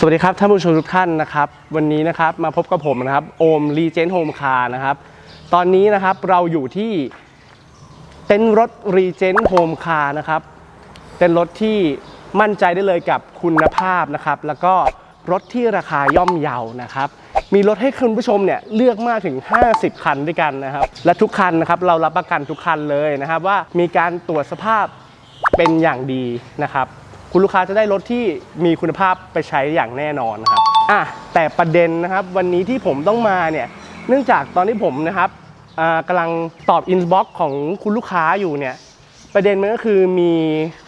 สวัสดีครับท่านผู้ชมทุกท่านนะครับวันนี้นะครับมาพบกับผมนะครับโอมรีเจนโฮมคาร์นะครับตอนนี้นะครับเราอยู่ที่เต็นท์รถรีเจนโฮมคาร์นะครับเต็นท์รถที่มั่นใจได้เลยกับคุณภาพนะครับแล้วก็รถที่ราคาย่อมเยานะครับมีรถให้คุณผู้ชมเนี่ยเลือกมากถึง 50 คันด้วยกันนะครับและทุกคันนะครับเรารับประกันทุกคันเลยนะครับว่ามีการตรวจสภาพเป็นอย่างดีนะครับ คุณลูกค้าจะได้รถที่มีคุณภาพไปใช้อย่างแน่นอนครับอะแต่ประเด็นนะครับวันนี้ที่ผมต้องมาเนี่ยเนื่องจากตอนที่ผมนะครับกำลังตอบอินบ็อกของคุณลูกค้าอยู่เนี่ยประเด็นมันก็คือมี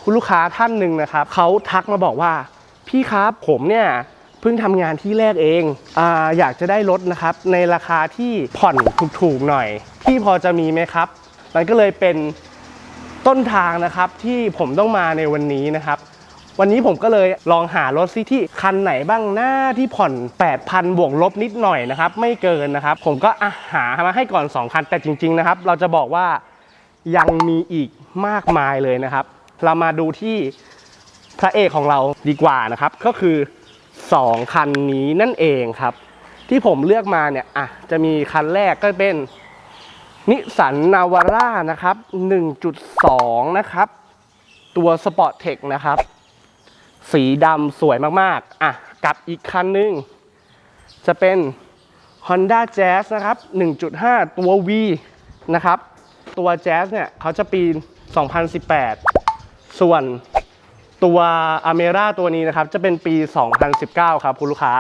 คุณลูกค้าท่านหนึ่งนะครับเขาทักมาบอกว่าพี่ครับผมเนี่ยเพิ่งทำงานที่แรกเองออยากจะได้รถนะครับในราคาที่ผ่อนถูกๆหน่อย พี่พอจะมีไหมครับ มันก็เลยเป็นต้นทางนะครับที่ผมต้องมาในวันนี้นะครับ วันนี้ผมก็เลยลองหารถซิที่คันไหนบ้างหน้าที่ผ่อน 8,000 บวกลบนิดหน่อยนะครับ ไม่เกินนะครับ ผมก็อะหามาให้ก่อน 2 คัน แต่จริง ๆ นะครับ เราจะบอกว่ายังมีอีกมากมายเลยนะครับ เรามาดูที่พระเอกของเราดีกว่านะครับ ก็คือ 2 คันนี้นั่นเองครับ ที่ผมเลือกมาเนี่ยอะจะมีคันแรกก็เป็นนิสันนาวาร่านะครับ 1.2 นะครับ ตัวสปอร์ตเทคนะครับ สีดำสวยมากๆ อะ กับอีกคันหนึง จะเป็น Honda Jazz นะครับ 1.5 ตัว V นะครับ ตัว Jazz เนี่ยเขาจะปี2018 ส่วนตัว a m e r a ตัวนี้นะครับ จะเป็นปี 2019 ครับ คุณลูกค้า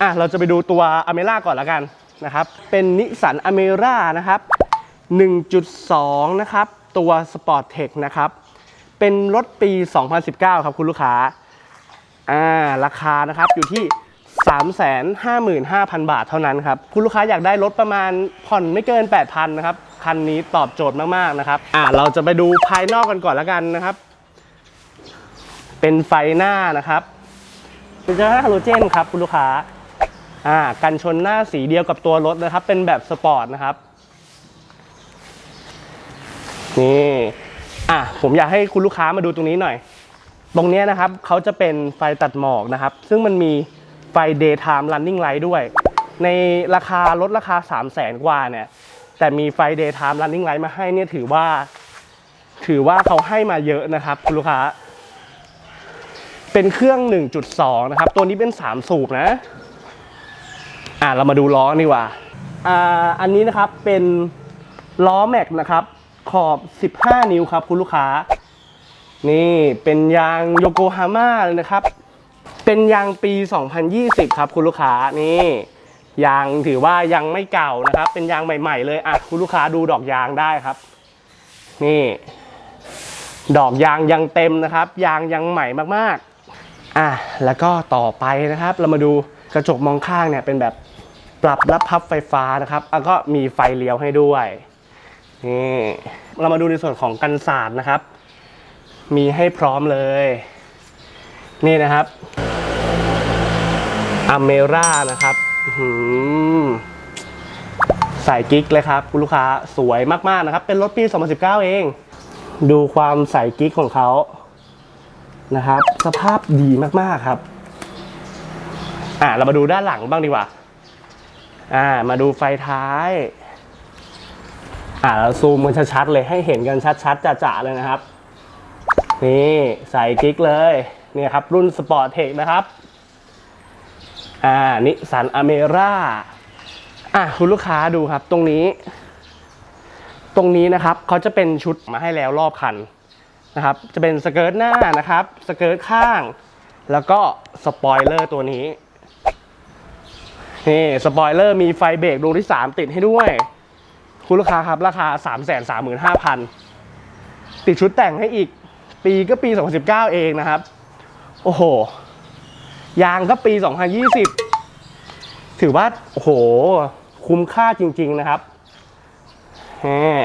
อะ เราจะไปดูตัวอเมร่าก่อนละกันนะครับ เป็นนิสสันอเมร่านะครับ 1.2 นะครับ ตัว Sport Tech นะครับ เป็นรถปี 2019 ครับคุณลูกค้าอ่าราคานะครับอยู่ที่ 355,000 บาทเท่านั้นครับ คุณลูกค้าอยากได้รถประมาณผ่อนไม่เกิน 8,000 นะครับ คันนี้ตอบโจทย์มาก ๆ นะครับอ่าเราจะไปดูภายนอกกันก่อนละกันนะครับ เป็นไฟหน้านะครับเป็นจะฮาโลเจนครับคุณลูกค้าอ่ากันชนหน้าสีเดียวกับตัวรถนะครับ เป็นแบบสปอร์ตนะครับนี่ อะผมอยากให้คุณลูกค้ามาดูตรงนี้หน่อย ตรงเนี้ยนะครับเขาจะเป็นไฟตัดหมอกนะครับ ซึ่งมันมีไฟ daytime running light ด้วย ในราคารถราคา 3 0 0แสนกว่าเนี่ย แต่มีไฟ daytime running light มาให้เนี่ยถือว่า ถือว่าเขาให้มาเยอะนะครับ คุณลูกค้า เป็นเครื่อง 1.2 นะครับ ตัวนี้เป็น 3 สูบนะ อะเรามาดูล้อดีกว่าอ่า อันนี้นะครับเป็นล้อแม็กนะครับ ขอบ 15 นิ้วครับคุณลูกค้า นี่เป็นยางโยโกฮาม่าเลยนะครับ เป็นยางปี 2020 ครับคุณลูกค้านี่ยางถือว่ายังไม่เก่านะครับ เป็นยางใหม่ ๆ เลยอะคุณลูกค้าดูดอกยางได้ครับ นี่ ดอกยางยังเต็มนะครับ ยางยังใหม่มากๆอะแล้วก็ต่อไปนะครับ เรามาดูกระจกมองข้างเนี่ยเป็นแบบปรับรับพับไฟฟ้านะครับแล้วก็มีไฟเลี้ยวให้ด้วย นี่เรามาดูในส่วนของกันศาสตร์นะครับ มีให้พร้อมเลย นี่นะครับอเมร่านะครับอื้อหือใส่กิ๊กเลยครับคุณลูกค้าสวยมากๆนะครับ เป็นรถปี 2019 เอง ดูความใส่กิ๊กของเขานะครับ สภาพดีมากๆครับ อ่าเรามาดูด้านหลังบ้างดีกว่า อ่า มาดูไฟท้าย อ่าเราซูมกันชัดๆเลยให้เห็นกันชัดๆจะๆเลยนะครับ นี่ใส่กิ๊กเลยนี่ครับรุ่นสปอร์ตเทคนะครับ อ่านิสันอเมร่าอะคุณลูกค้าดูครับตรงนี้ ตรงนี้นะครับเขาจะเป็นชุดมาให้แล้วรอบคันนะครับ จะเป็นสเกิร์ตหน้านะครับ สเกิร์ตข้าง แล้วก็สปอยเลอร์ตัวนี้นี่สปอยเลอร์มีไฟเบรกดวงที่ 3 ติดให้ด้วย คุณลูกค้าครับ ราคา 3 3 5 0 0 0 ติดชุดแต่งให้อีก ปีก็ปี 2019 เองนะครับ โอ้โห ยางก็ปี 2020 ถือว่า โอ้โห คุ้มค่าจริง ๆ นะครับแหม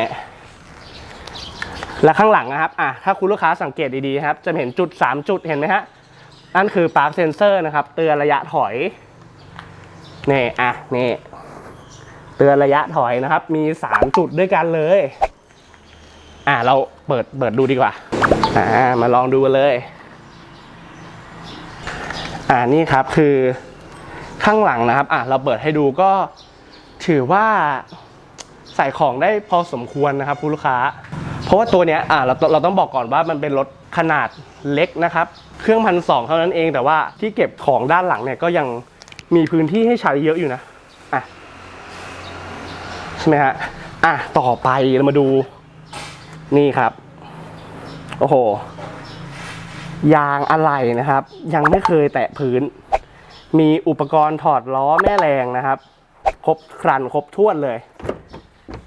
และข้างหลังนะครับ อะ ถ้าคุณลูกค้าสังเกตดีๆครับ จะเห็นจุด 3 จุด เห็นไหมฮะ นั่นคือปาร์คเซนเซอร์นะครับ เตือนระยะถอย นี่ อะ นี่ เตือนระยะถอยนะครับ มี 3 จุดด้วยกันเลย อะเราเปิดเปิดดูดีกว่า อ่า มาลองดูกันเลย อ่านี่ครับคือข้างหลังนะครับ อะเราเปิดให้ดูก็ถือว่าใส่ของได้พอสมควรนะครับคุณลูกค้า เพราะว่าตัวเนี้ยอะเราเราต้องบอกก่อนว่ามันเป็นรถขนาดเล็กนะครับ เครื่องพันสองเท่านั้นเองแต่ว่าที่เก็บของด้านหลังเนี่ยก็ยังมีพื้นที่ให้ใช้เยอะอยู่นะ อะ ช่ไหมฮะอะต่อไปเรามาดู นี่ครับ โอ้โห ยางอะไหล่นะครับ ยังไม่เคยแตะพื้น มีอุปกรณ์ถอดล้อแม่แรงนะครับ ครบครันครบถ้วนเลย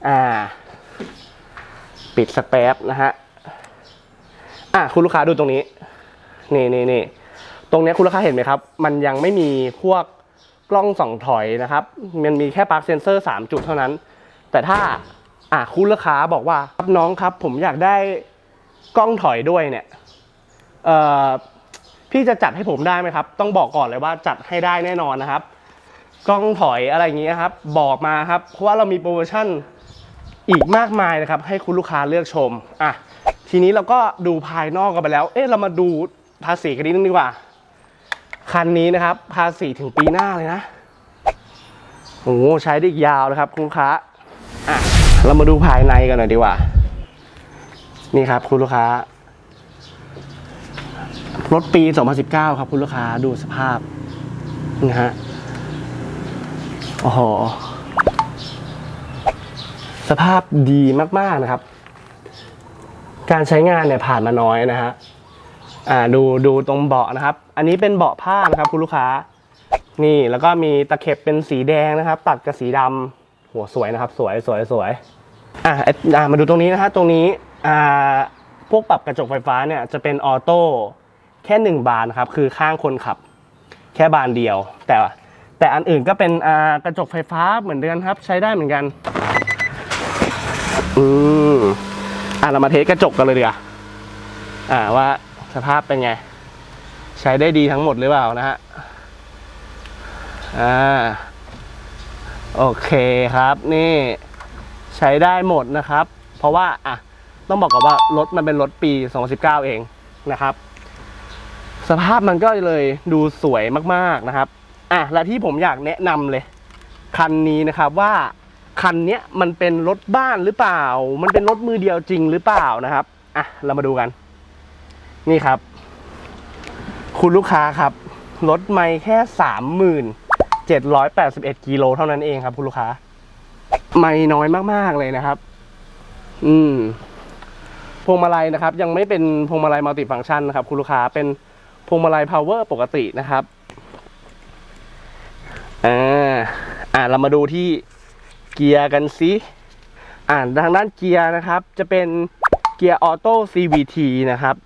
อ่า ปิดสแปบนะฮะอะคุณลูกค้าดูตรงนี้ นี่นี่นี่ตรงนี้คุณลูกค้าเห็นไหมครับ มันยังไม่มีพวกกล้องส่องถอยนะครับ มันมีแค่ปลั๊กเซนเซอร์ 3 จุดเท่านั้น แต่ถ้าอะคุณลูกค้าบอกว่าครับน้องครับ ผมอยากได้กล้องถอยด้วยเนี่ยเอ่อพี่จะจัดให้ผมได้ไหมครับ ต้องบอกก่อนเลยว่าจัดให้ได้แน่นอนนะครับ กล้องถอยอะไรอย่างเงี้ยครับ บอกมาครับ เพราะว่าเรามีโปรโมชั่นอีกมากมายนะครับ ให้คุณลูกค้าเลือกชมอะทีนี้เราก็ดูภายนอกกันไปแล้ว เอ๊ะเรามาดูภาษีกันนิดนึงดีกว่า คันนี้นะครับ ภาษีถึงปีหน้าเลยนะโอ้ใช้ได้อีกยาวเลยครับ คุณลูกค้า อะเรามาดูภายในกันหน่อยดีกว่า นี่ครับคุณลูกค้า รถปี 2019 ครับคุณลูกค้าดูสภาพนะฮะโอ้โหสภาพดีมาก ๆ นะครับ การใช้งานเนี่ยผ่านมาน้อยนะฮะ อ่าดูดูตรงเบาะนะครับ อันนี้เป็นเบาะผ้านะครับคุณลูกค้า นี่แล้วก็มีตะเข็บเป็นสีแดงนะครับ ตัดกับสีดำ หัวสวยนะครับ สวยสวยสวยอ่าอ่ามาดูตรงนี้นะฮะตรงนี้อ่าพวกปรับกระจกไฟฟ้าเนี่ยจะเป็นออโต้แค่หนึ่งบานครับคือข้างคนขับ แค่บานเดียว แต่แต่อันอื่นก็เป็นอ่ากระจกไฟฟ้าเหมือนเดิมครับ ใช้ได้เหมือนกันอืมอะเรามาเทสกระจกกันเลยดีกว่าอ่าว่าสภาพเป็นไง ใช้ได้ดีทั้งหมดหรือเปล่านะฮะอ่า โอเคครับนี่ใช้ได้หมดนะครับ เพราะว่าอะต้องบอกก่อนว่ารถมันเป็นรถปี 2019 เองนะครับ สภาพมันก็เลยดูสวยมากๆนะครับอะและที่ผมอยากแนะนำเลย คันนี้นะครับว่าคันเนี้ยมันเป็นรถบ้านหรือเปล่า มันเป็นรถมือเดียวจริงหรือเปล่านะครับอะเรามาดูกัน นี่ครับ คุณลูกค้าครับ รถไม่แค่สามหมื่น เจ็ดร้อยแปดสิบเอ็ดกิโลเท่านั้นเองครับคุณลูกค้า ไม่น้อยมากๆเลยนะครับ อืม พวงมาลัยนะครับ ยังไม่เป็นพวงมาลัยมัลติฟังก์ชันนะครับ คุณลูกค้าเป็นพวงมาลัยพาวเวอร์ปกตินะครับอ่าอ่าเรามาดูที่เกียร์กันสิอ่าทางด้านเกียร์นะครับ จะเป็นเกียร์ออโต้ CVT นะครับ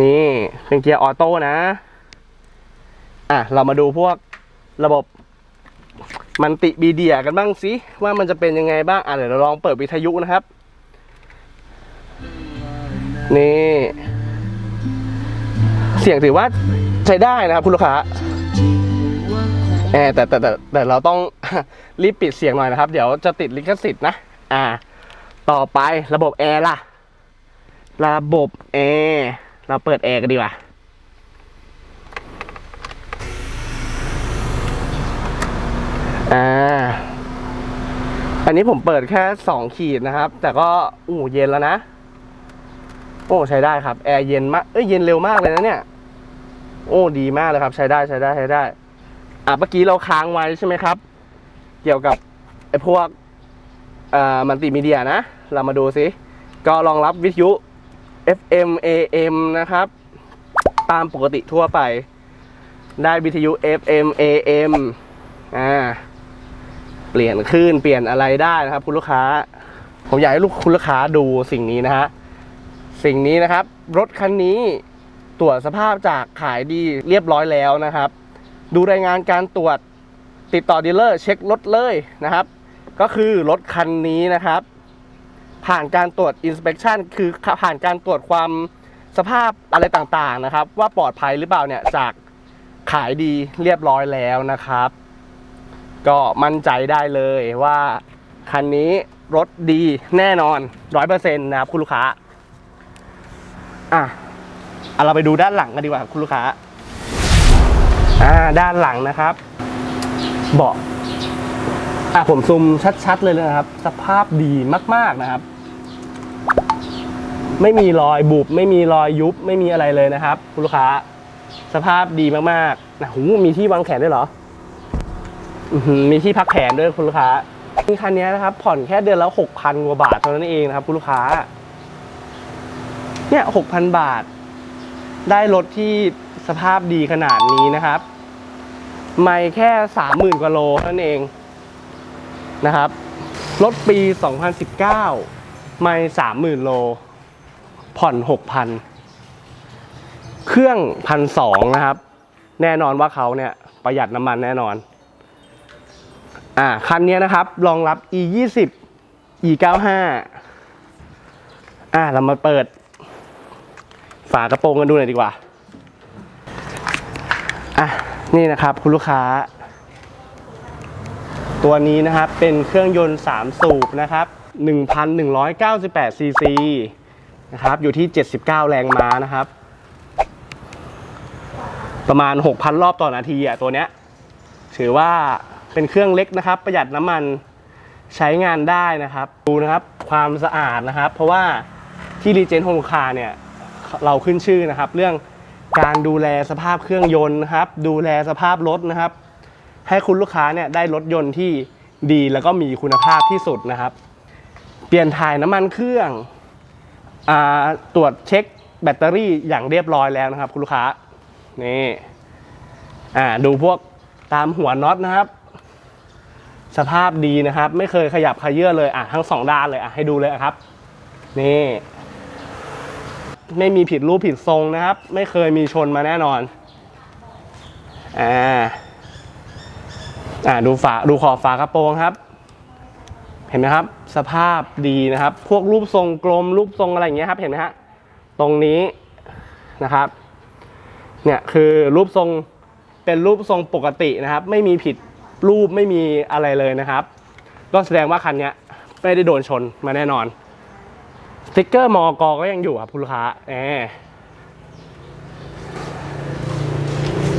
นี่เป็นเกียร์ออโต้นะ อะเรามาดูพวกระบบมันติบีเดียกันบ้างสิว่ามันจะเป็นยังไงบ้างอะเดี๋ยวเราลองเปิดวิทยุนะครับ นี่ เสียงถือว่าใช้ได้นะครับคุณลูกค้าแอร์แต่แต่แต่แต่เราต้องรีบปิดเสียงหน่อยนะครับ เดี๋ยวจะติดลิขสิทธิ์นะอ่า ต่อไประบบแอร์ล่ะ ระบบแอร์เราเปิดแอร์กันดีกว่า อ่า อันนี้ผมเปิดแค่สองขีดนะครับ แต่ก็อู้เย็นแล้วนะ โอ้ใช้ได้ครับ แอร์เย็นมาก เอ้ยเย็นเร็วมากเลยนะเนี่ย โอ้ดีมากเลยครับ ใช้ได้ใช้ได้ใช้ได้ อะเมื่อกี้เราค้างไว้ใช่ไหมครับ เกี่ยวกับไอ้พวกอ่อมัลติมีเดียนะ เรามาดูสิก็รองรับวิทยุ FM AM นะครับ ตามปกติทั่วไป ได้วิทยุ FM AM อ่า เปลี่ยนคลื่นเปลี่ยนอะไรได้นะครับ คุณลูกค้า ผมอยากให้ลูกคุณลูกค้าดูสิ่งนี้นะฮะสิ่งนี้นะครับ รถคันนี้ตรวจสภาพจากขายดีเรียบร้อยแล้วนะครับ ดูรายงานการตรวจติดต่อดีลเลอร์เช็ครถเลยนะครับ ก็คือรถคันนี้นะครับ ผ่านการตรวจ inspection คือผ่านการตรวจความสภาพอะไรต่างๆนะครับ ว่าปลอดภัยหรือเปล่าเนี่ยจากขายดีเรียบร้อยแล้วนะครับ ก็มั่นใจได้เลยว่าคันนี้รถดีแน่นอนร้อยเปอร์เซ็นต์นะครับคุณลูกค้า อะเอาเราไปดูด้านหลังกันดีกว่าคุณลูกค้า อ่าด้านหลังนะครับ เบาะอะผมซูมชัดๆเลยนะครับ สภาพดีมาก ๆนะครับ ไม่มีรอยบุบไม่มีรอยยุบไม่มีอะไรเลยนะครับ คุณลูกค้า สภาพดีมากๆนะหูมีที่วางแขนด้วยเหรอ อื้อหือมีที่พักแขนด้วยคุณลูกค้านี่คันนี้นะครับ ผ่อนแค่เดือนละหกพันกว่าบาทเท่านั้นเองนะครับ คุณลูกค้า เนี่ยหกพันบาท ได้รถที่สภาพดีขนาดนี้นะครับ ไม่แค่สามหมื่นกว่าโลเท่านั้นเองนะครับ รถปี 2019 ไม่สามหมื่นโล ผ่อนหกพันเครื่องพันสองนะครับ แน่นอนว่าเขาเนี่ยประหยัดน้ำมันแน่นอน อ่าคันนี้นะครับรองรับ e 2 0 e 9 5อ่าเรามาเปิด ฝากระโปรงกันดูหน่อยดีกว่าอะนี่นะครับคุณลูกค้า ตัวนี้นะครับเป็นเครื่องยนต์ 3 สูบนะครับ 1,198ซีซีนะครับอยู่ที่ 79 แรงม้านะครับ ประมาณ 6,000 รอบต่อนาทีอะตัวเนี้ยถือว่า เป็นเครื่องเล็กนะครับ ประหยัดน้ำมันใช้งานได้นะครับ ดูนะครับความสะอาดนะครับ เพราะว่าที่รีเจนโฮมคาเนี่ยเราขึ้นชื่อนะครับ เรื่องการดูแลสภาพเครื่องยนต์นะครับ ดูแลสภาพรถนะครับ ให้คุณลูกค้าเนี่ยได้รถยนต์ที่ดีแล้วก็มีคุณภาพที่สุดนะครับ เปลี่ยนถ่ายน้ำมันเครื่องอตรวจเช็คแบตเตอรี่อย่างเรียบร้อยแล้วนะครับ คุณลูกค้านี่ดูพวกตามหัวน็อตนะครับ สภาพดีนะครับ ไม่เคยขยับขยื่นเลยอะทั้งสองด้านเลยอะให้ดูเลยครับ นี่ ไม่มีผิดรูปผิดทรงนะครับ ไม่เคยมีชนมาแน่นอนอ่าอ่าดูฝาดูขอบฝากระโปรงครับ เห็นไหมครับ สภาพดีนะครับ พวกรูปทรงกลมรูปทรงอะไรอย่างเงี้ยครับ เห็นไหมฮะตรงนี้นะครับ เนี่ยคือรูปทรงเป็นรูปทรงปกตินะครับ ไม่มีผิด รูปไม่มีอะไรเลยนะครับ ก็แสดงว่าคันนี้ไม่ได้โดนชนมาแน่นอนสติ๊กเกอร์มอกก็ยังอยู่ครับคุณลูกค้าแหม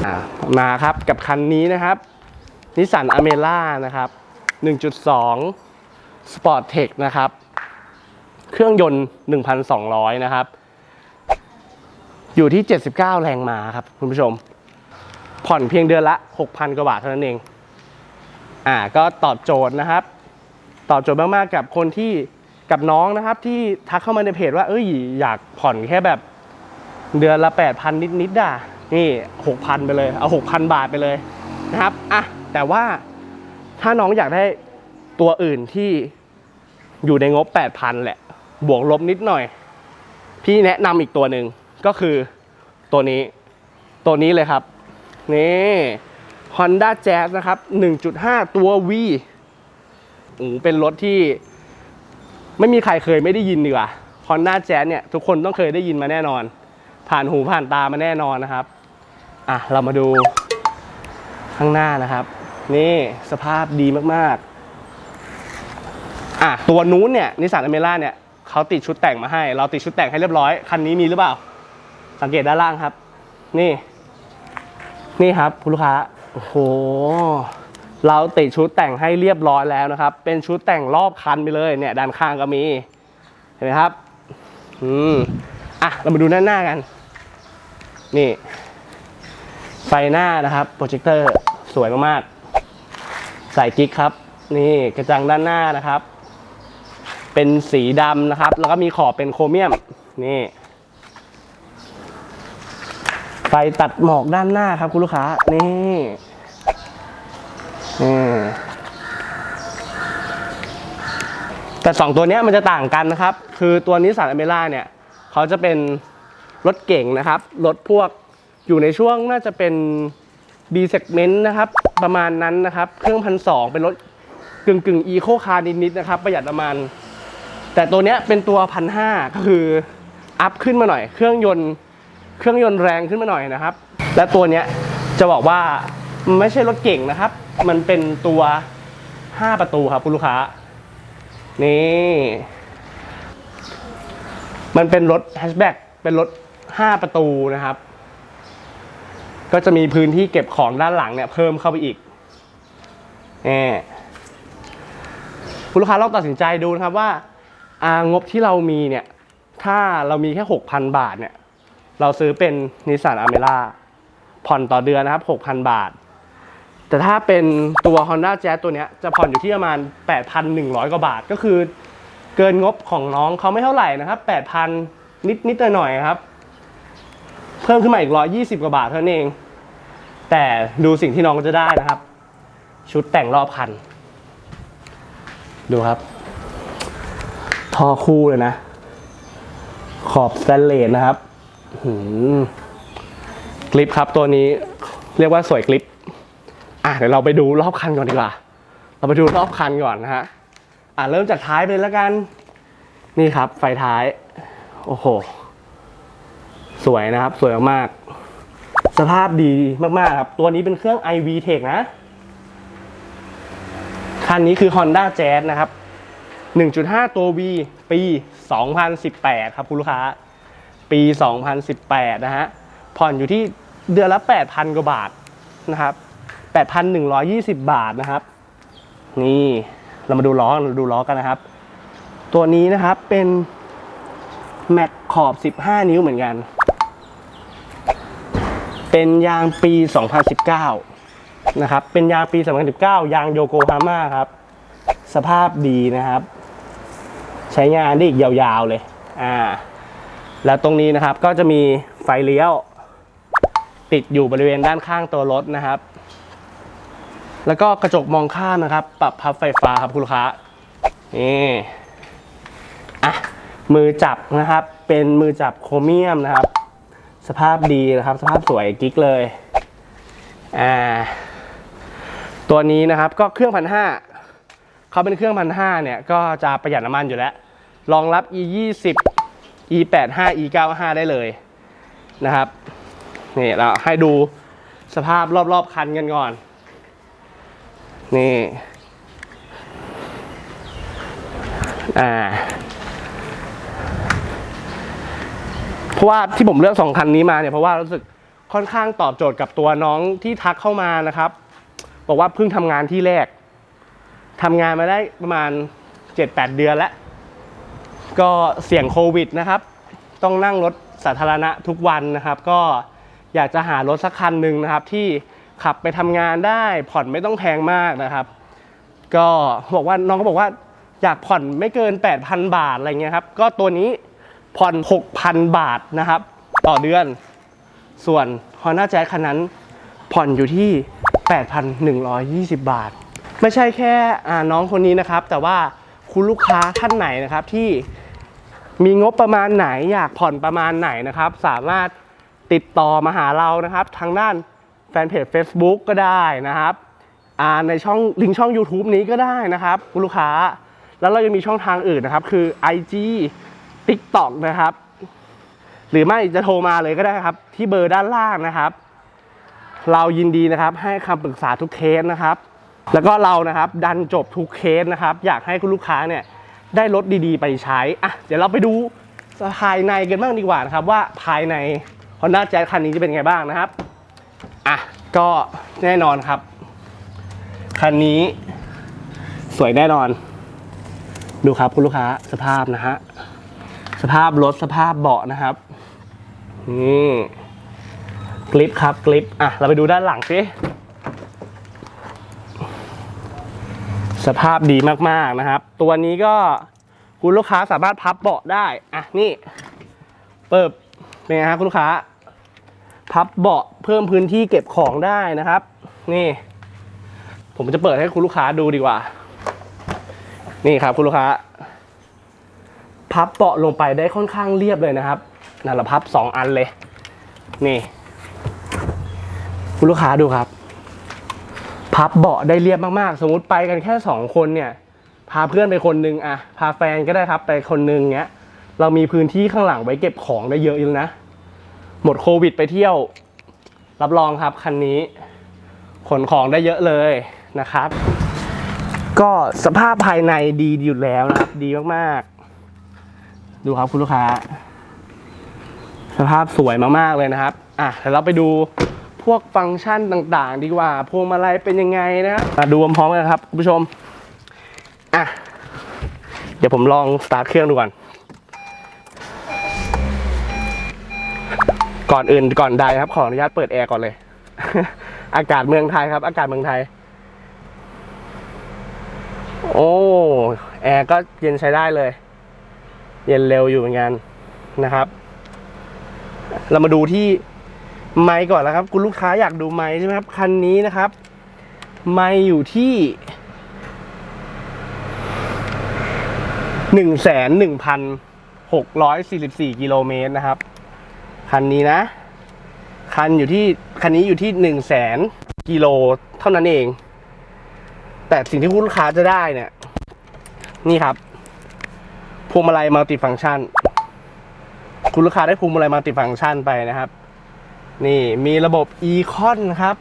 อ่ามาครับกับคันนี้นะครับนิสสันอเมร่านะครับ 1.2 Sport Tech นะครับ เครื่องยนต์ 1,200 นะครับ อยู่ที่ 79 แรงม้าครับ คุณผู้ชม ผ่อนเพียงเดือนละ 6,000 กว่าบาทเท่านั้นเอง อ่าก็ตอบโจทย์นะครับ ตอบโจทย์มากๆกับคนที่กับน้องนะครับ ที่ทักเข้ามาในเพจว่าเอ้ยอยากผ่อนแค่แบบเดือนละ 8,000 นิดๆด่ะนี่ 6,000 ไปเลย เอา 6,000 บาทไปเลยนะครับอะแต่ว่าถ้าน้องอยากได้ตัวอื่นที่อยู่ในงบ 8,000 แหละ บวกลบนิดหน่อย พี่แนะนำอีกตัวหนึ่งก็คือตัวนี้ตัวนี้เลยครับ นี่ Honda Jazz นะครับ 1.5 ตัว V โอ้เป็นรถที่ไม่มีใครเคยไม่ได้ยินดีกว่า Honda Jazz เนี่ย ทุกคนต้องเคยได้ยินมาแน่นอน ผ่านหูผ่านตามาแน่นอนนะครับ อะ เรามาดูข้างหน้านะครับ นี่สภาพดีมากๆ อะ ตัวนู้นเนี่ยนิสสันอเมร่าเนี่ยเขาติดชุดแต่งมาให้ เราติดชุดแต่งให้เรียบร้อย คันนี้มีหรือเปล่า สังเกตด้านล่างครับ นี่ นี่ครับคุณลูกค้า โอ้โห เราติดชุดแต่งให้เรียบร้อยแล้วนะครับ เป็นชุดแต่งรอบคันไปเลยเนี่ย ด้านข้างก็มี เห็นไหมครับ อืม อะ เรามาดูด้านหน้ากัน นี่ ไฟหน้านะครับ โปรเจคเตอร์สวยมากๆ ใส่กิ๊กครับ นี่กระจังด้านหน้านะครับ เป็นสีดำนะครับ แล้วก็มีขอบเป็นโครเมียม นี่ ไฟตัดหมอกด้านหน้าครับคุณลูกค้า นี่นี่แต่สองตัวนี้มันจะต่างกันนะครับ คือตัวนิสสันอเมร่าเนี่ยเขาจะเป็นรถเก่งนะครับ รถพวกอยู่ในช่วงน่าจะเป็น B segment นะครับ ประมาณนั้นนะครับ เครื่องพันสองเป็นรถกึ่งกึ่งอีโคคาร์นิดๆนะครับ ประหยัดน้ำมันแต่ตัวนี้เป็นตัวพันห้าก็คืออัพขึ้นมาหน่อย เครื่องยนต์ เครื่องยนต์แรงขึ้นมาหน่อยนะครับ และตัวเนี้ยจะบอกว่ามันไม่ใช่รถเก่งนะครับ มันเป็นตัว 5 ประตูครับคุณลูกค้า นี่ มันเป็นรถแฮชแบ็กเป็นรถ 5 ประตูนะครับ ก็จะมีพื้นที่เก็บของด้านหลังเนี่ยเพิ่มเข้าไปอีกนี่คุณลูกค้าลองตัดสินใจดูนะครับว่าอ่างบที่เรามีเนี่ย ถ้าเรามีแค่ 6,000 บาทเนี่ย เราซื้อเป็นนิสสันอเมร่าผ่อนต่อเดือนนะครับ 6,000 บาท แต่ถ้าเป็นตัว Honda Jazz ตัวนี้จะผ่อนอยู่ที่ประมาณ 8,100 กว่าบาท ก็คือเกินงบของน้องเขาไม่เท่าไหร่นะครับ 8,000 นิดนิดหน่อยๆครับ เพิ่มขึ้นมาอีก 120 กว่าบาทเท่านั้นเอง แต่ดูสิ่งที่น้องจะได้นะครับ ชุดแต่งรอบคัน ดูครับท่อคู่เลยนะ ขอบสแตนเลสนะครับ กลิปครับตัวนี้เรียกว่าสวยกลิป อะเดี๋ยวเราไปดูรอบคันก่อนดีกว่า เราไปดูรอบคันก่อนนะฮะ อะเริ่มจากท้ายไปเลยแล้วกัน นี่ครับ ไฟท้าย โอ้โห สวยนะครับ สวยมากสภาพดีมาก ๆ ครับ ตัวนี้เป็นเครื่อง iV Tech นะ คันนี้คือ Honda Jazz นะครับ 1.5 ตัว V ปี 2018 ครับคุณลูกค้า ปี 2018 นะฮะ ผ่อนอยู่ที่เดือนละ 8,000 กว่าบาทนะครับ 8,120 บาทนะครับ นี่เรามาดูล้อเราดูล้อกันนะครับ ตัวนี้นะครับเป็นแม็กขอบ 15 นิ้วเหมือนกัน เป็นยางปี 2019 นะครับ เป็นยางปี 2019 ยางโยโกฮาม่าครับ สภาพดีนะครับ ใช้งานได้อีกยาวๆเลย อ่า แล้วตรงนี้นะครับก็จะมีไฟเลี้ยว ติดอยู่บริเวณด้านข้างตัวรถนะครับ แล้วก็กระจกมองข้ามนะครับ ปรับพับไฟฟ้าครับคุณลูกค้านี่อะมือจับนะครับ เป็นมือจับโครเมียมนะครับ สภาพดีนะครับ สภาพสวยกิ๊กเลยอ่าตัวนี้นะครับก็เครื่องพันห้าเขาเป็นเครื่องพันห้าเนี่ยก็จะประหยัดน้ำมันอยู่แล้วรองรับ e 20 e 85 e 95ได้เลยนะครับนี่เราให้ดูสภาพรอบๆคันกันก่อน นี่อ่าเพราะว่าที่ผมเลือกสองคันนี้มาเนี่ยเพราะว่ารู้สึกค่อนข้างตอบโจทย์กับตัวน้องที่ทักเข้ามานะครับ บอกว่าเพิ่งทำงานที่แรกทำงานมาได้ประมาณ 7-8 เดือนแล้ว ก็เสี่ยงโควิดนะครับ ต้องนั่งรถสาธารณะทุกวันนะครับ ก็อยากจะหารถสักคันหนึ่งนะครับ ที่ขับไปทำงานได้ผ่อนไม่ต้องแพงมากนะครับ ก็บอกว่าน้องก็บอกว่าอยากผ่อนไม่เกิน 8,000 บาทอะไรเงี้ยครับ ก็ตัวนี้ผ่อน 6,000 บาทนะครับ ต่อเดือน ส่วน Honda Jazz คันนั้นผ่อนอยู่ที่ 8,120 บาท ไม่ใช่แค่อน้องคนนี้นะครับ แต่ว่าคุณลูกค้าท่านไหนนะครับที่ มีงบประมาณไหนอยากผ่อนประมาณไหนนะครับ สามารถติดต่อมาหาเรานะครับ ทางด้านแฟนเพจ Facebook ก็ได้นะครับในช่องลิงก์ช่อง YouTube นี้ก็ได้นะครับคุณลูกค้า แล้วเรายังมีช่องทางอื่นนะครับ คือ IG TikTok นะครับ หรือไม่จะโทรมาเลยก็ได้ครับ ที่เบอร์ด้านล่างนะครับ เรายินดีนะครับให้คำปรึกษาทุกเคสนะครับ แล้วก็เรานะครับดันจบทุกเคสนะครับ อยากให้คุณลูกค้าเนี่ย ได้รถดีๆ ไปใช้อะเดี๋ยวเราไปดูภายในกันบ้างดีกว่านะครับว่าภายใน Honda Jazz คันนี้จะเป็นไงบ้างนะครับอะก็แน่นอนครับ คันนี้ สวยแน่นอน ดูครับคุณลูกค้าสภาพนะฮะสภาพรถสภาพเบาะนะครับนี่กลิปครับกลิปอะเราไปดูด้านหลังสิ สภาพดีมากๆนะครับ ตัวนี้ก็คุณลูกค้าสามารถพับเบาะได้ อะนี่ เปิบเป็นไงครับคุณลูกค้า พับเบาะเพิ่มพื้นที่เก็บของได้นะครับ นี่ ผมจะเปิดให้คุณลูกค้าดูดีกว่า นี่ครับคุณลูกค้า พับเบาะลงไปได้ค่อนข้างเรียบเลยนะครับนั่นเราพับสองอันเลย นี่ คุณลูกค้าดูครับ พับเบาะได้เรียบมากๆ สมมติไปกันแค่สองคนเนี่ย พาเพื่อนไปคนนึงอะพาแฟนก็ได้ครับไปคนนึงเงี้ย เรามีพื้นที่ข้างหลังไว้เก็บของได้เยอะอยู่นะ หมดโควิดไปเที่ยว รับรองครับคันนี้ ขนของได้เยอะเลยนะครับ ก็สภาพภายในดีอยู่แล้วนะครับ ดีมากๆ ดูครับคุณลูกค้า สภาพสวยมากๆเลยนะครับ อะเดี๋ยวเราไปดู พวกฟังก์ชันต่างๆ ดีกว่า พวงมาลัยเป็นยังไงนะครับมาดูพร้อมกันครับคุณผู้ชมอะเดี๋ยวผมลองสตาร์ทเครื่องดูก่อนก่อนอื่นก่อนใดครับ ขออนุญาตเปิดแอร์ก่อนเลย อากาศเมืองไทยครับ อากาศเมืองไทย โอ้แอร์ก็เย็นใช้ได้เลย เย็นเร็วอยู่เหมือนกันนะครับ เรามาดูที่ ไมค์ก่อนนะครับ คุณลูกค้าอยากดูไมค์ใช่ไหมครับ คันนี้นะครับ ไมค์อยู่ที่หนึ่งแสนหนึ่งพันหกร้อยสี่สิบสี่กิโลเมตรนะครับ คันนี้นะ คันอยู่ที่คันนี้อยู่ที่หนึ่งแสนกิโลเท่านั้นเอง แต่สิ่งที่คุณลูกค้าจะได้เนี่ย นี่ครับพวงมาลัยมัลติฟังก์ชัน คุณลูกค้าได้พวงมาลัยมัลติฟังก์ชันไปนะครับ นี่มีระบบ e-con ครับ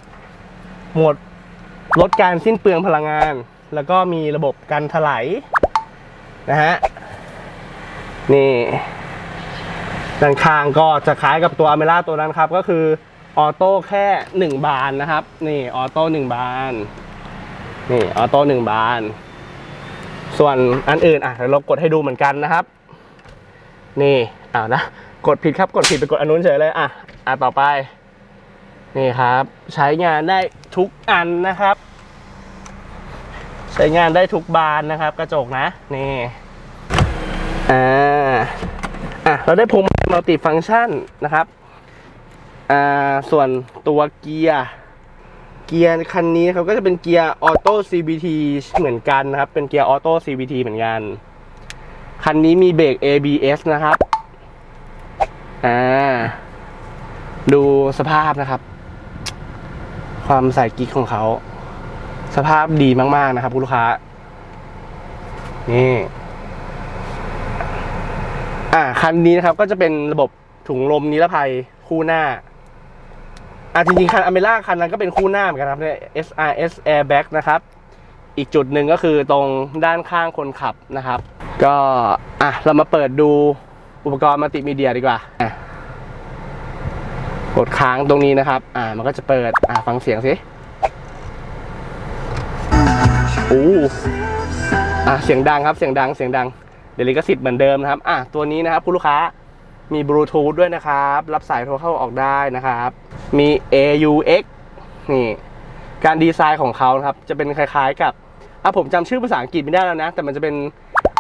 หมดลดการสิ้นเปลืองพลังงาน แล้วก็มีระบบกันถลายนะฮะ นี่ด้านข้างก็จะคล้ายกับตัวอเมร่าตัวนั้นครับ ก็คือออโต้แค่ 1 บานนะครับ นี่ออโต้1บาน นี่ออโต้1บาน ส่วนอันอื่นอะเดี๋ยวเรากดให้ดูเหมือนกันนะครับ นี่อ้าวนะ กดผิดครับกดผิดไปกดอันนู้นเฉยเลยอะ อะต่อไป นี่ครับ ใช้งานได้ทุกอันนะครับ ใช้งานได้ทุกบานนะครับ กระจกนะ นี่อ่าอะเราได้พวงมาลัยมัลติฟังก์ชันนะครับอ่าส่วนตัวเกียร์เกียร์คันนี้เขาก็จะเป็นเกียร์ออโต้ CVT เหมือนกันนะครับ เป็นเกียร์ออโต้ CVT เหมือนกัน คันนี้มีเบรก ABS นะครับ อ่า ดูสภาพนะครับ ความใส่กิ๊กของเขา สภาพดีมาก ๆ นะครับคุณลูกค้า นี่ อ่า คันนี้นะครับ ก็จะเป็นระบบถุงลมนิรภัยคู่หน้า อะจริงๆ คันอเมร่าคันนั้นก็เป็นคู่หน้าเหมือนกันครับเนี่ย SRS Airbag นะครับ อีกจุดหนึ่งก็คือตรงด้านข้างคนขับนะครับ ก็ อะ เรามาเปิดดูอุปกรณ์มัลติมีเดียดีกว่าอะ ดค้างตรงนี้นะครับ อ่า มันก็จะเปิด อ่า ฟังเสียงสิอู้อะเสียงดังครับ เสียงดัง เสียงดัง เดี๋ยวลิขสิทธิ์เหมือนเดิมนะครับ อะตัวนี้นะครับคุณลูกค้า มีบลูทูธด้วยนะครับ รับสายโทรเข้าออกได้นะครับ มี AUX นี่ การดีไซน์ของเขานะครับ จะเป็นคล้ายๆกับอะผมจำชื่อภาษาอังกฤษไม่ได้แล้วนะ แต่มันจะเป็น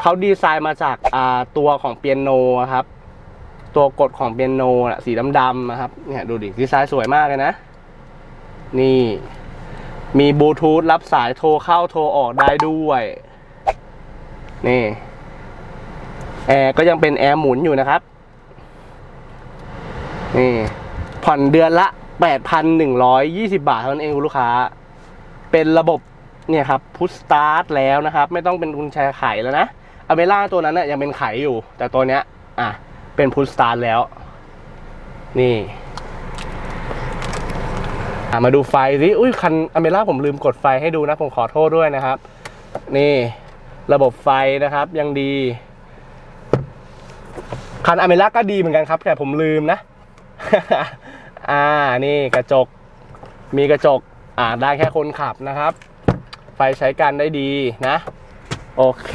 เขาดีไซน์มาจากอ่าตัวของเปียโนครับ ตัวกดของเปียโนอะสีดำๆนะครับเนี่ยดูดิดีไซน์สวยมากเลยนะ นี่ มีบลูทูธรับสายโทรเข้าโทรออกได้ด้วย นี่แอร์ก็ยังเป็นแอร์หมุนอยู่นะครับ นี่ผ่อนเดือนละ 8,120 บาทเท่านั้นเองคุณลูกค้า เป็นระบบเนี่ยครับพุชสตาร์ทแล้วนะครับ ไม่ต้องเป็นกุญแจไขแล้วนะอเมร่าตัวนั้นน่ยยังเป็นไขอยู่ แต่ตัวเนี้ย อะ เป็นพุชสตาร์แล้ว นี่มาดูไฟสิอุ้ยคันอเมร่าผมลืมกดไฟให้ดูนะ ผมขอโทษด้วยนะครับ นี่ระบบไฟนะครับยังดี คันอเมร่าก็ดีเหมือนกันครับ แต่ผมลืมนะ อ่านี่กระจก มีกระจก อ่าได้แค่คนขับนะครับ ไฟใช้การได้ดีนะ โอเค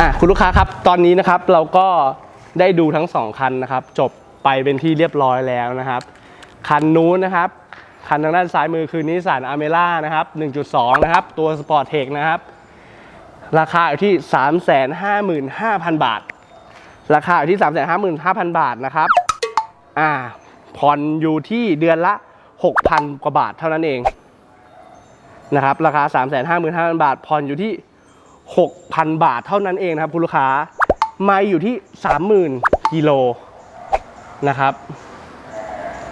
อะคุณลูกค้าครับ ตอนนี้นะครับเราก็ ได้ดูทั้งสองคันนะครับ จบไปเป็นที่เรียบร้อยแล้วนะครับ คันนู้นนะครับ คันทางด้านซ้ายมือคือนิสสันอเมร่านะครับ 1.2 นะครับ ตัวสปอร์ตเทคนะครับ ราคาอยู่ที่ 355,000 บาท ราคาอยู่ที่ 355,000 บาทนะครับ อ่า ผ่อนอยู่ที่เดือนละ 6,000 กว่าบาทเท่านั้นเองนะครับ ราคา 355,000 บาท ผ่อนอยู่ที่ 6,000 บาทเท่านั้นเองนะครับคุณลูกค้า ไม่อยู่ที่ 30,000กิโลนะครับ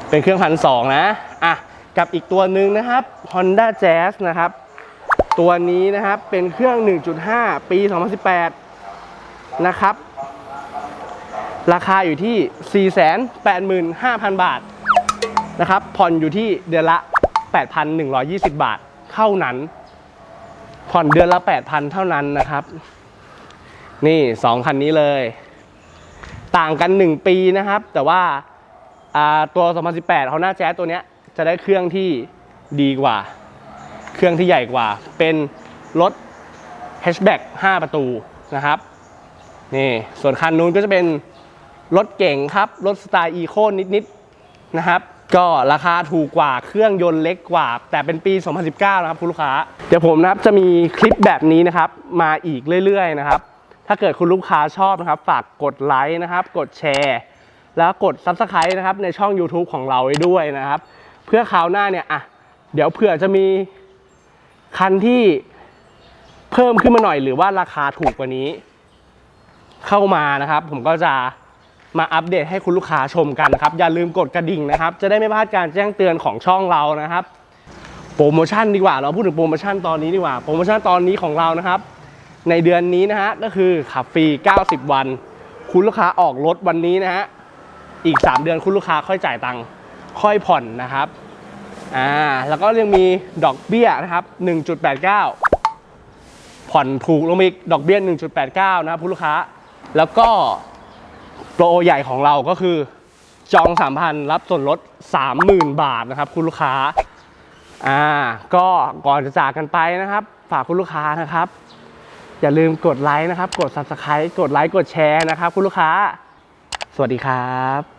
เป็นเครื่องพันสองนะ อะ กับอีกตัวหนึ่งนะครับ Honda Jazz นะครับ ตัวนี้นะครับเป็นเครื่อง 1.5 ปี 2018 นะครับ ราคาอยู่ที่ 485,000 บาทนะครับ ผ่อนอยู่ที่เดือนละ 8,120 บาทเท่านั้น ผ่อนเดือนละ 8,000 เท่านั้นนะครับ นี่สองคันนี้เลย ต่างกัน 1 ปีนะครับ แต่ว่าอ่าตัว 2018 Honda Jazz ตัวเนี้ยจะได้เครื่องที่ดีกว่า เครื่องที่ใหญ่กว่า เป็นรถ hatchback 5 ประตูนะครับนี่ส่วนคันนู้นก็จะเป็นรถเก๋งครับ รถสไตล์อีโคนิดๆนะครับ ก็ราคาถูกกว่าเครื่องยนต์เล็กกว่า แต่เป็นปี 2019 นะครับคุณลูกค้า เดี๋ยวผมนะครับจะมีคลิปแบบนี้นะครับ มาอีกเรื่อยๆนะครับ ถ้าเกิดคุณลูกค้าชอบนะครับฝากกดไลค์นะครับ กดแชร์ แล้วกด Subscribe นะครับในช่อง YouTube ของเราไว้ด้วยนะครับ เพื่อคราวหน้าเนี่ยอะเดี๋ยวเผื่อจะมีคันที่เพิ่มขึ้นมาหน่อยหรือว่าราคาถูกกว่านี้ เข้ามานะครับ ผมก็จะมาอัปเดตให้คุณลูกค้าชมกันนะครับ อย่าลืมกดกระดิ่งนะครับ จะได้ไม่พลาดการแจ้งเตือนของช่องเรานะครับ โปรโมชั่นดีกว่า เราพูดถึงโปรโมชั่นตอนนี้ดีกว่า โปรโมชั่นตอนนี้ของเรานะครับ ในเดือนนี้นะฮะก็คือขับฟรี 90 วัน คุณลูกค้าออกรถวันนี้นะฮะอีก 3 เดือนคุณลูกค้าค่อยจ่ายตังค์ค่อยผ่อนนะครับอ่าแล้วก็ยังมีดอกเบี้ยนะครับ 1.89 ผ่อนถูกลงมาอีกดอกเบี้ย 1.89 นะครับคุณลูกค้า แล้วก็โปรใหญ่ของเราก็คือจอง 3,000 รับส่วนลด 30,000 บาทนะครับคุณลูกค้าอ่าก็ก่อนจะจากกันไปนะครับ ฝากคุณลูกค้านะครับ อย่าลืมกดไลค์นะครับ กด subscribe กดไลค์กดแชร์นะครับ คุณลูกค้า สวัสดีครับ